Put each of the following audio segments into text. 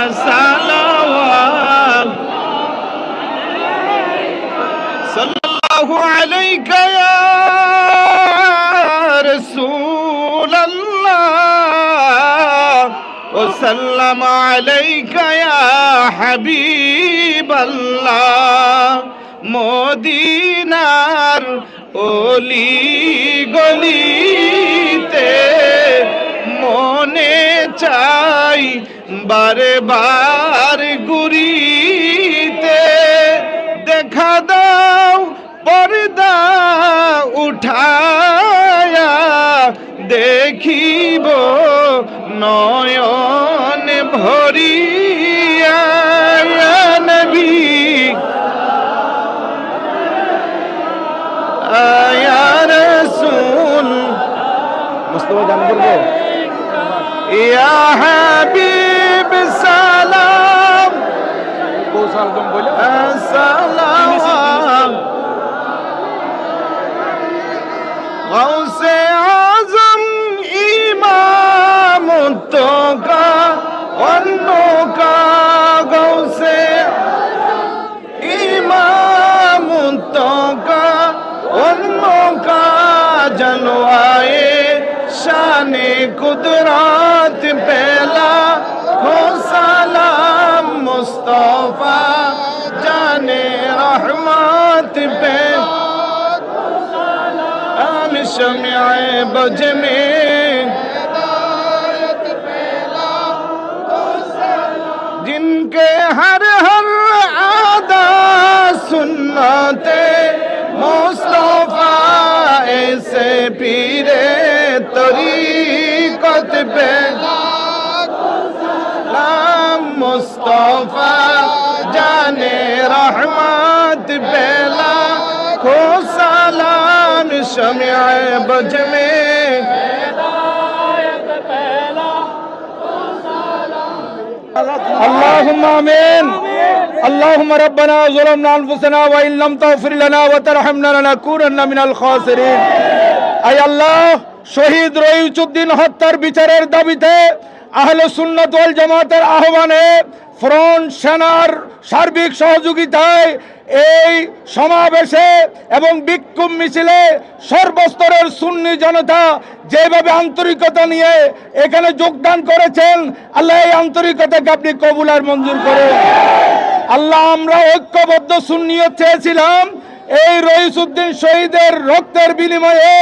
والسلام صلى الله عليك يا رسول الله وسلم عليك يا حبيب الله মদিনার অলি গলিতে মনে চা বারে বার গুরিতে দেখা দাও পর্দা উঠায়া দেখিব নয়ন ভরিয়া। নবী আয়া রসুল। মুস্তফা করব? ইয়া হাবিব। সালাম। কৌশালগম বলে সালাম। গৌসে আজম ইমাম তোকা অন্য কা গৌসে ইমাম তোকা অন্য মুস্তফা জানে রহমত पे आम शम्या बज में जिनके हर हर आदा सुन्नते मुस्तफा ऐसे पीरे तरीकत पे नाम मुस्तफा जाने বেলা খো সালাম শমিয়ায় বজমে اللهم امين اللهم ربنا ظلمنا انفسنا وان لم تغفر لنا وترحمنا لنكونن من الخاسرين اي الله শহীদ রইচুদ্দিন হত্যার বিচারের দাবিতে আহলে সুন্নাত ওয়াল জামাতের আহ্বানে ফ্রন্ট সেনার সার্বিক সহযোগিতায় এই সমাবেশে এবং বিক্ষোভ মিছিলে সর্বস্তরের সুন্নি জনতা যেভাবে আন্তরিকতা নিয়ে এখানে যোগদান করেছেন, আল্লাহ এই আন্তরিকতাকে আপনি কবুল আর মঞ্জুর করুন। আল্লাহ, আমরা ঐক্যবদ্ধ সুন্নিয়ত চেয়েছিলাম এই রইসুদ্দিন শহীদের রক্তের বিনিময়ে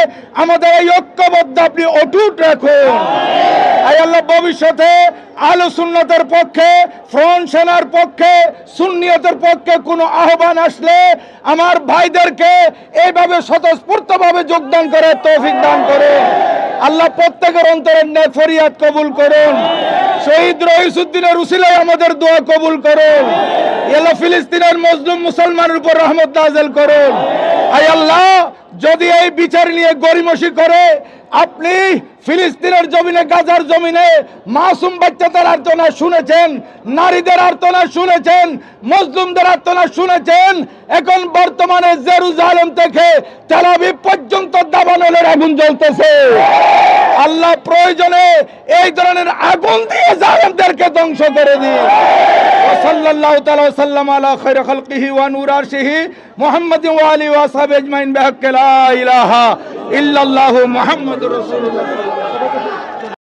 আমাদের এই ঐক্যবদ্ধ আপনি অটুট রাখুন। ভবিষ্যতে আলো সুন্নতের পক্ষে ফ্রন্ট সেনার পক্ষে, সুন্নিয়তের পক্ষে কোনো আহ্বান আসলে আমার ভাইদেরকে এইভাবে স্বতঃস্ফূর্তভাবে যোগদান করে তৌফিক দান করে। আল্লাহ প্রত্যেকের অন্তরের ন্যায় ফরিয়াদ কবুল করুন। শহীদ রহিসুদ্দিনের উসিলাই আমাদের দোয়া কবুল করুন। এলো ফিলিস্তিনের মজলুম মুসলমানের উপর রহমত নাজেল করুন। আই আল্লাহ, যদি এই বিচার নিয়ে গরিমসি করে, আপনি ফিলিস্তিনের জমিনে, গাজার জমিনে মাসুম বাচ্চাদের আর্তনা শুনেছেন, নারীদের আর্তনা শুনেছেন মজলুমদের আর্তনা শুনেছেন। এখন বর্তমানে জেরুজালেম থেকে তেলাবি পর্যন্ত দাবানলের আগুন জ্বলতেছে। আল্লাহ প্রয়োজনে এই ধরনের আগুন দিয়ে জালেমদেরকে ধ্বংস করে দিয়ে সাল্লাহ সাল্লাম ওয়া ওয়া ইল্লাল্লাহু